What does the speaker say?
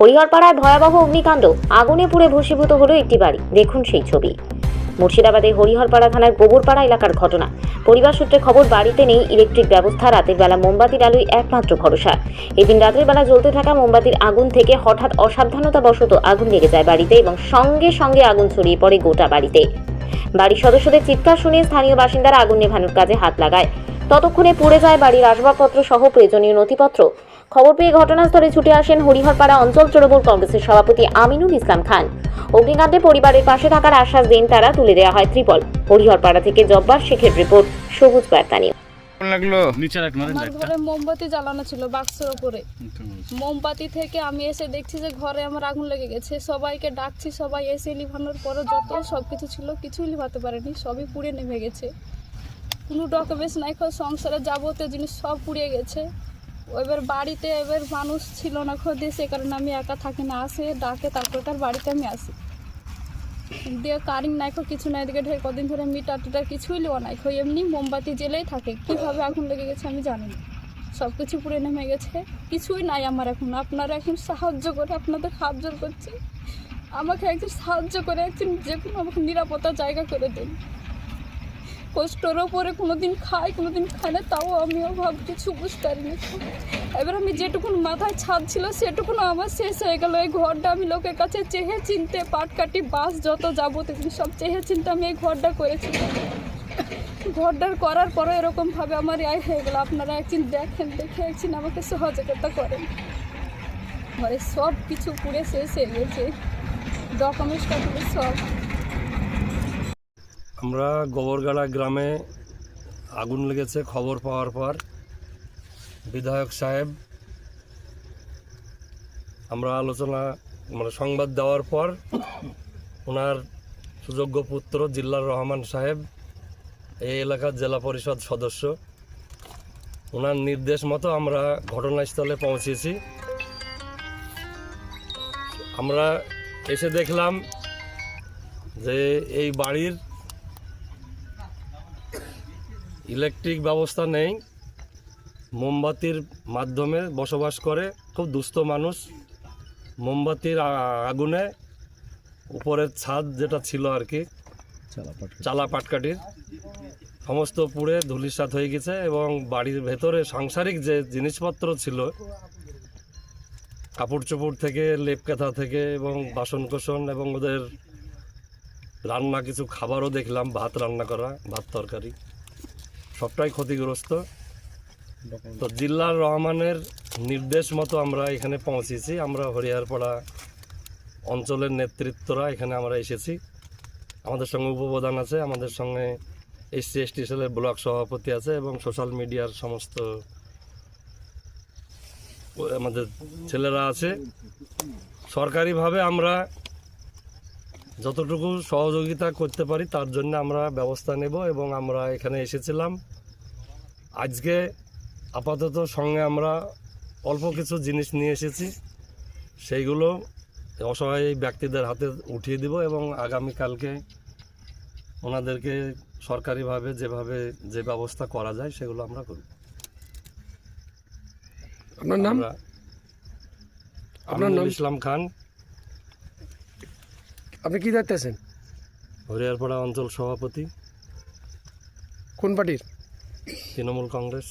হরিহরপাড়ায় ভয়াবহ অগ্নিকাণ্ড। আগুনে পুড়ে ভস্মীভূত হলো একটি বাড়ি। দেখুন সেই ছবি। মুর্শিদাবাদের হরিহরপাড়া থানার গোবরপাড়া এলাকার ঘটনা। পরিবার সূত্রে খবর, বাড়িতে নেই ইলেকট্রিক ব্যবস্থা। রাতের বেলা মোমবাতির আলোই একমাত্র ভরসা। এদিন রাতের বেলা জ্বলতে থাকা মোমবাতির আগুন থেকে হঠাৎ অসাবধানতাবশত আগুন লেগে যায় বাড়িতে এবং সঙ্গে সঙ্গে আগুন ছড়িয়ে পড়ে গোটা বাড়িতে। বাড়ির সদস্যদের চিৎকার শুনে স্থানীয় বাসিন্দারা আগুন নেভানোর কাজে হাত লাগায়। ততক্ষণে পুড়ে যায় বাড়ির আসবাবপত্র সহ প্রয়োজনীয় নথিপত্র। খবর পেয়ে ঘটনাস্থলে ছুটে আসেন হরিহরপাড়া অঞ্চল তৃণমূল কংগ্রেসের সভাপতি আমিনুল ইসলাম খান। অগ্নিকাণ্ডে পরিবারের পাশে থাকার আশ্বাস দেন তারা তুলে দেওয়া হয় ত্রিপল। হরিহরপাড়া থেকে জব্বার শেখের রিপোর্ট সবুজ বার্তা নিউজ। কেমন লাগল? নিচে আমার ঘরে মোমবাতি জ্বালানো ছিল বাক্সের ওপরে। মোমবাতি থেকে আমি এসে দেখছি যে ঘরে আমার আগুন লেগে গেছে। সবাইকে ডাকছি সবাই এসে লিভানোর পরও যত সব কিছু ছিল কিছুই লিভাতে পারেনি সবই পুড়ে নেমে গেছে। কোনো ডকুমেন্টস নাই খো সংসারের যাবতীয় জিনিস সব পুড়িয়ে গেছে। এবার বাড়িতে এবার মানুষ ছিল না, খোঁজে সে কারণে আমি একা থাকি না। আসে, ডাকে, তারপর তার বাড়িতে আমি আসি। দিয়ে কারিং নাই কিছু নাই, এদিকে ঢের কদিন ধরে মিটার টিটার কিছুই লিওয়া নাই। খো এমনি মোমবাতি জ্বেলেই থাকে, কীভাবে আগুন লেগে গেছে আমি জানি না। সব কিছু পুড়ে নেমে গেছে, কিছুই নাই আমার এখন। আপনারা এখন সাহায্য করে, আপনাদের হাত জোর করছি। আমাকে একজন সাহায্য করে একজন যে কোনো আমাকে নিরাপত্তা জায়গা করে দিন। কষ্টর ওপরে কোনো দিন খাই কোনো দিন খাই না, তাও আমিও ভাব কিছু বুঝতে পারিনি এবার আমি যেটুকুন মাথায় ছাদ ছিল সেটুকুন আমার শেষ হয়ে গেল। এই ঘরটা আমি লোকের কাছে চেহে চিনতে পাটকাটি বাস, যত যাবতীয় সব চেহে চিনতে আমি এই ঘরটা করেছি। ঘরটার করার পরে এরকমভাবে আমার আয় হয়ে গেল। আপনারা একদিন দেখেন, দেখে একদিন আমাকে সহযোগিতা করেন। মানে সব কিছু পুড়ে শেষ হয়ে গেছে। ডকুমেন্টস সব আমরা গোবরগাড়া গ্রামে আগুন লেগেছে খবর পাওয়ার পর। বিধায়ক সাহেব, আমরা আলোচনা মানে সংবাদ দেওয়ার পর ওনার সুযোগ্য পুত্র জিল্লার রহমান সাহেব, এই এলাকার জেলা পরিষদ সদস্য, ওনার নির্দেশ মতো আমরা ঘটনাস্থলে পৌঁছেছি। আমরা এসে দেখলাম যে এই বাড়ির ইলেকট্রিক ব্যবস্থা নেই মোমবাতির মাধ্যমে বসবাস করে খুব দুস্থ মানুষ। মোমবাতির আগুনে উপরের ছাদ যেটা ছিল আর কি চালা পাটকাঠির সমস্ত পুড়ে ধুলিসাৎ হয়ে গেছে এবং বাড়ির ভেতরে সাংসারিক যে জিনিসপত্র ছিল কাপড় চোপড় থেকে লেপ কাঁথা থেকে এবং বাসন কোসন এবং ওদের রান্না কিছু খাবারও দেখলাম ভাত রান্না করা ভাত তরকারি। সবটাই ক্ষতিগ্রস্ত। তো জিল্লার রহমানের নির্দেশ মতো আমরা এখানে পৌঁছেছি। আমরা হরিয়ারপাড়া অঞ্চলের নেতৃত্বরা এখানে আমরা এসেছি। আমাদের সঙ্গে উপপ্রধান আছে, আমাদের সঙ্গে এসসি, এসটি সেলের ব্লক সভাপতি আছে এবং সোশ্যাল মিডিয়ার সমস্ত আমাদের ছেলেরা আছে। সরকারিভাবে আমরা যতটুকু সহযোগিতা করতে পারি তার জন্য আমরা ব্যবস্থা নেব এবং আমরা এখানে এসেছিলাম। আজকে আপাতত সঙ্গে আমরা অল্প কিছু জিনিস নিয়ে এসেছি। সেইগুলো অসহায় ব্যক্তিদের হাতে উঠিয়ে দিব এবং আগামীকালকে ওনাদেরকে সরকারিভাবে যেভাবে যে ব্যবস্থা করা যায় সেগুলো আমরা করব। আপনার নাম? আপনার নাম? ইসলাম খান। আপনি কি দায়িত্বে আছেন? হরিয়ারপাড়া অঞ্চল সভাপতি। কোন পার্টির? তৃণমূল কংগ্রেস।